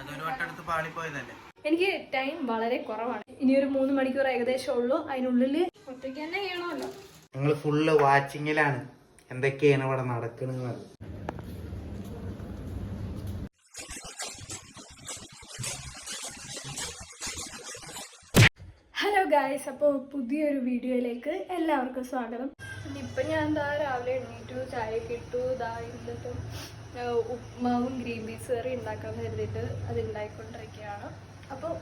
അതൊരു പാളിപ്പോയതല്ലേ? എനിക്ക് ടൈം വളരെ കുറവാണ്. ഇനി ഒരു മൂന്ന് മണിക്കൂർ ഏകദേശം ഉള്ളൂ. അതിനുള്ളിൽ ഒറ്റയ്ക്ക് തന്നെ ചെയ്യണമല്ലോ. ഞങ്ങൾ ഫുള്ള് വാച്ചിങ്ങിലാണ് എന്തൊക്കെയാണ് ഇവിടെ നടക്കുന്നത് ഹലോ ഗായ്സ് അപ്പോൾ പുതിയൊരു വീഡിയോയിലേക്ക് എല്ലാവർക്കും സ്വാഗതം. ഇപ്പം ഞാൻ എന്താ രാവിലെ എണീറ്റു ചായ കിട്ടു ഇതാ ഇരുന്നിട്ട് ഉപ്മാവും ഗ്രീൻ പീസ് കറി ഉണ്ടാക്കാൻ കരുതിയിട്ട് അത് ഉണ്ടായിക്കൊണ്ടിരിക്കുകയാണ് അപ്പോൾ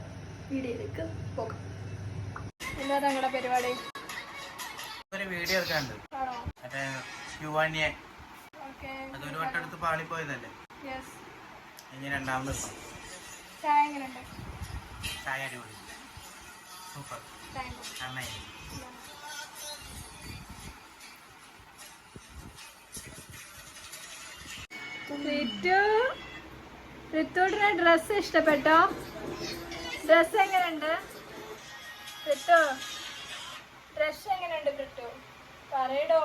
വീഡിയോയിലേക്ക് പോകാം. എന്താ ഞങ്ങളുടെ പരിപാടി? ഒരു വീഡിയോ എടുക്കാണ്ട് മറ്റേ യുവാനിയെ. അതൊരു വട്ടെടുത്ത് പാളിപ്പോയതല്ലേ? യെസ് ഇനി രണ്ടാമത് ചായ എങ്ങനെയുണ്ട്? ചായ അടിപൊളി. സൂപ്പർ. നന്നായി. റിറ്റു റിത്തുവിന്റെ ഡ്രസ് ഇഷ്ടപ്പെട്ടോ? ഡ്രസ് എങ്ങനെയുണ്ട്? റിട്ടു ഡ്രസ് എങ്ങനെയുണ്ട് റിട്ടു പറയടോ.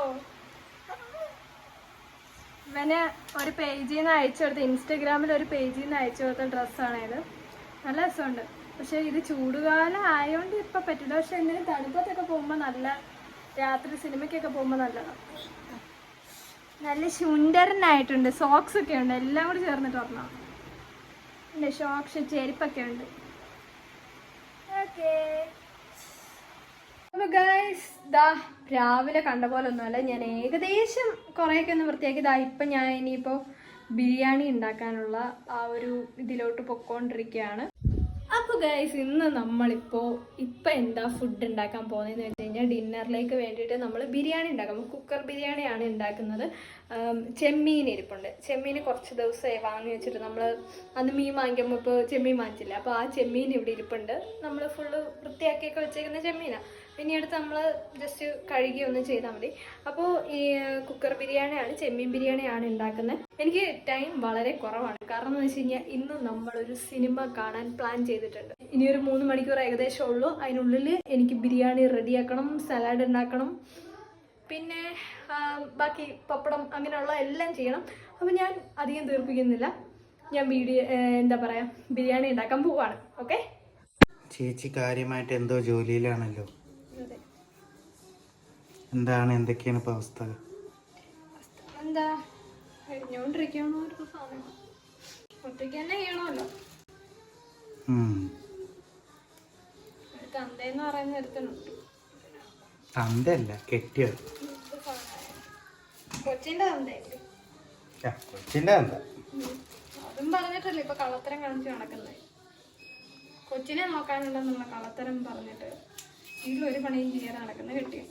ഇവന് ഒരു പേജിൽ നിന്ന് അയച്ചു കൊടുത്ത ഇൻസ്റ്റഗ്രാമിൽ ഒരു പേജിൽ നിന്ന് അയച്ചു കൊടുത്ത ഡ്രസ്സാണ് ഇത്. നല്ല രസമുണ്ട്. പക്ഷെ ഇത് ചൂടുകാലം ആയതുകൊണ്ട് ഇപ്പൊ പറ്റില്ല. പക്ഷെ എന്തെങ്കിലും തണുപ്പത്തൊക്കെ പോകുമ്പോൾ നല്ല രാത്രി സിനിമയ്ക്കൊക്കെ പോകുമ്പോൾ നല്ലതാണ് നല്ല ശുണ്ടറിനായിട്ടുണ്ട് സോക്സ് ഒക്കെ ഉണ്ട് എല്ലാം കൂടി ചേർന്നിട്ട് ഒരെണ്ണം. ഉണ്ട് ഷോക്സ് ചെരുപ്പൊക്കെ ഉണ്ട്. ഓക്കേ രാവിലെ കണ്ട പോലെ ഒന്നുമല്ല ഞാൻ ഏകദേശം കുറേയൊക്കെ ഒന്ന് വൃത്തിയാക്കി. ദാ ഇപ്പം ഞാൻ ഇനിയിപ്പോൾ ബിരിയാണി ഉണ്ടാക്കാനുള്ള ആ ഒരു ഇതിലോട്ട് പൊക്കോണ്ടിരിക്കുകയാണ്. അപ്പോൾ ഗൈസ് ഇന്ന് നമ്മളിപ്പോൾ ഇപ്പം എന്താ ഫുഡ് ഉണ്ടാക്കാൻ പോകുന്നതെന്ന് വെച്ച് കഴിഞ്ഞാൽ ഡിന്നറിലേക്ക് വേണ്ടിയിട്ട് നമ്മൾ ബിരിയാണി ഉണ്ടാക്കാം കുക്കർ ബിരിയാണിയാണ് ഉണ്ടാക്കുന്നത് ചെമ്മീൻ ഇരിപ്പുണ്ട്. ചെമ്മീൻ കുറച്ച് ദിവസമായി വാങ്ങി വെച്ചിട്ട് നമ്മൾ അന്ന് മീൻ വാങ്ങിക്കുമ്പോൾ ഇപ്പോൾ ചെമ്മീൻ വാങ്ങിച്ചില്ല. അപ്പോൾ ആ ചെമ്മീൻ ഇവിടെ ഇരിപ്പുണ്ട്. നമ്മൾ ഫുള്ള് വൃത്തിയാക്കിയൊക്കെ വെച്ചേക്കുന്ന ചെമ്മീനാണ് പിന്നെ അടുത്ത് നമ്മൾ ജസ്റ്റ് കഴുകി ഒന്ന് ചെയ്താൽ മതി. അപ്പോൾ ഈ കുക്കർ ബിരിയാണിയാണ് ചെമ്മീൻ ബിരിയാണിയാണ് ഉണ്ടാക്കുന്നത് എനിക്ക് ടൈം വളരെ കുറവാണ്. കാരണം എന്ന് വെച്ച് കഴിഞ്ഞാൽ ഇന്ന് നമ്മളൊരു സിനിമ കാണാൻ പ്ലാൻ ചെയ്തിട്ടുണ്ട്. ഇനി ഒരു മൂന്ന് മണിക്കൂർ ഏകദേശം ഉള്ളൂ. അതിനുള്ളിൽ എനിക്ക് ബിരിയാണി റെഡിയാക്കണം സലാഡ് ഉണ്ടാക്കണം പിന്നെ ബാക്കി പപ്പടം അങ്ങനെയുള്ള എല്ലാം ചെയ്യണം. അപ്പോൾ ഞാൻ അധികം തീർപ്പിക്കുന്നില്ല ഞാൻ വീഡിയോ എന്താ പറയുക ബിരിയാണി ഉണ്ടാക്കാൻ പോവാണ്. ഓക്കെ? ചേച്ചി കാര്യമായിട്ട് എന്തോ ജോലിയിലാണല്ലോ. എന്താണ്? എന്തൊക്കെയാണ് ഇപ്പൊ അവസ്ഥ? എന്താ? ഒരു സാധനം ഒറ്റയ്ക്ക് തന്നെ ചെയ്യണമല്ലോ. ഉം. ഒരു തന്തേന്ന് പറയുന്ന ഒരുത്തനുണ്ട് തന്തല്ല കെട്ടിയത്? കൊച്ചിന്റെ തന്ത. അതും പറഞ്ഞിട്ടല്ലേ ഇപ്പൊ കള്ളത്തരം കാണിച്ച് നടക്കുന്നത് കൊച്ചിനെ നോക്കാനുണ്ടെന്നുള്ള കള്ളത്തരം പറഞ്ഞിട്ട് ഇതിലൊരു ഒരു പണിയും ചെയ്യാതെ നടക്കുന്ന കെട്ടിയ?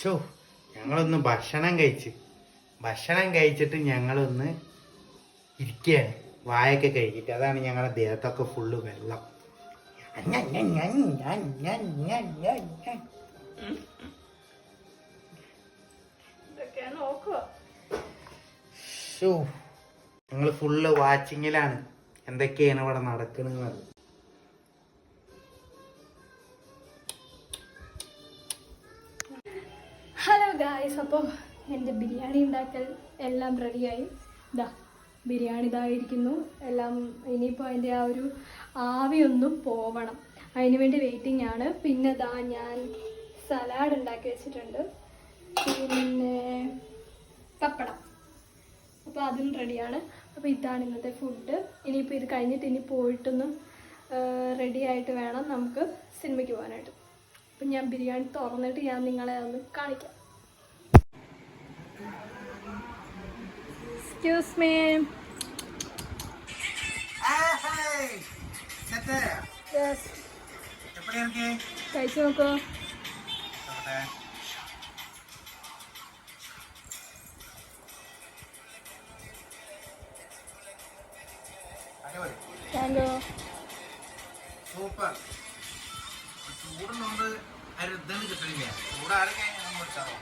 ഷോ ഞങ്ങളൊന്ന് ഭക്ഷണം കഴിച്ച്. ഭക്ഷണം കഴിച്ചിട്ട് ഞങ്ങളൊന്ന് ഇരിക്കുകയാണ് വായൊക്കെ കഴിച്ചിട്ട് അതാണ് ഞങ്ങളുടെ ദേഹത്തൊക്കെ ഫുള്ള് വെള്ളം. ഷോ ഞങ്ങൾ ഫുള്ള് വാച്ചിങ്ങിലാണ് എന്തൊക്കെയാണ് ഇവിടെ നടക്കുന്നത് ഗായ്സ് അപ്പോൾ എന്റെ ബിരിയാണി ഉണ്ടാക്കൽ എല്ലാം റെഡിയായി. ഇതാ ബിരിയാണി ഇതായിരിക്കുന്നു എല്ലാം ഇനിയിപ്പോൾ അതിന്റെ ആ ഒരു ആവിയൊന്നും പോവണം. അതിന് വേണ്ടി വെയിറ്റിംഗ് ആണ്. പിന്നെ ഇതാ ഞാൻ സലാഡ് ഉണ്ടാക്കി വെച്ചിട്ടുണ്ട്. പിന്നെ പപ്പടം. അപ്പോൾ അതും റെഡിയാണ്. അപ്പോൾ ഇതാണ് ഇന്നത്തെ ഫുഡ് ഇനിയിപ്പോൾ ഇത് കഴിഞ്ഞിട്ട് ഇനി പോയിട്ടൊന്ന് റെഡി ആയിട്ട് വേണം നമുക്ക് സിനിമയ്ക്ക് പോകാനായിട്ട്. അപ്പം ഞാൻ ബിരിയാണി തുറന്നിട്ട് ഞാൻ നിങ്ങളെ ഒന്ന് കാണിക്കാം. എക്സ്ക്യൂസ് മീ കഴിച്ചു നോക്കൂ. Hello super. ചൂടുന്നുണ്ട് അരുതെന്ന് കിട്ടണില്ല. ചൂടാറി കഴിഞ്ഞാൽ നമ്മൾ ചാവും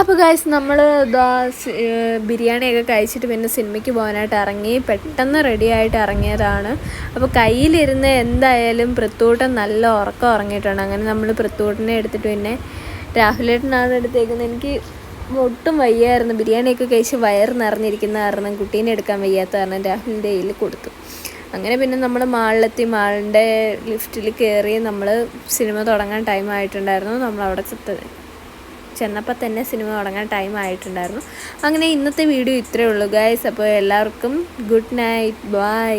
അപ്പോൾ ഗായ്സ് നമ്മൾ ഇതാ ബിരിയാണിയൊക്കെ കഴിച്ചിട്ട് പിന്നെ സിനിമയ്ക്ക് പോകാനായിട്ട് ഇറങ്ങി പെട്ടെന്ന് റെഡി ആയിട്ട് ഇറങ്ങിയതാണ്. അപ്പോൾ കയ്യിലിരുന്ന് എന്തായാലും പൃത്തൂട്ടൻ നല്ല ഉറക്കം ഉറങ്ങിയിട്ടുണ്ട്. അങ്ങനെ നമ്മൾ പൃത്തൂട്ടനെ എടുത്തിട്ട് പിന്നെ രാഹുലേട്ടനാണ് എടുത്തേക്കുന്നത്. എനിക്ക് ഒട്ടും വയ്യായിരുന്നു. ബിരിയാണിയൊക്കെ കഴിച്ച് വയറ് നിറഞ്ഞിരിക്കുന്ന കാരണം കുട്ടീനെ എടുക്കാൻ വയ്യാത്ത കാരണം രാഹുലിന്റെ കയ്യിൽ കൊടുത്തു. അങ്ങനെ പിന്നെ നമ്മൾ മാളിലെത്തി. മാളിന്റെ ലിഫ്റ്റിൽ കയറി നമ്മൾ സിനിമ തുടങ്ങാൻ ടൈം ആയിട്ടുണ്ടായിരുന്നു. നമ്മൾ അവിടെ ചെന്നപ്പോൾ തന്നെ സിനിമ തുടങ്ങാൻ ടൈം ആയിട്ടുണ്ടായിരുന്നു. അങ്ങനെ ഇന്നത്തെ വീഡിയോ ഇത്രയേ ഉള്ളൂ ഗൈസ് അപ്പോൾ എല്ലാവർക്കും ഗുഡ് നൈറ്റ് ബൈ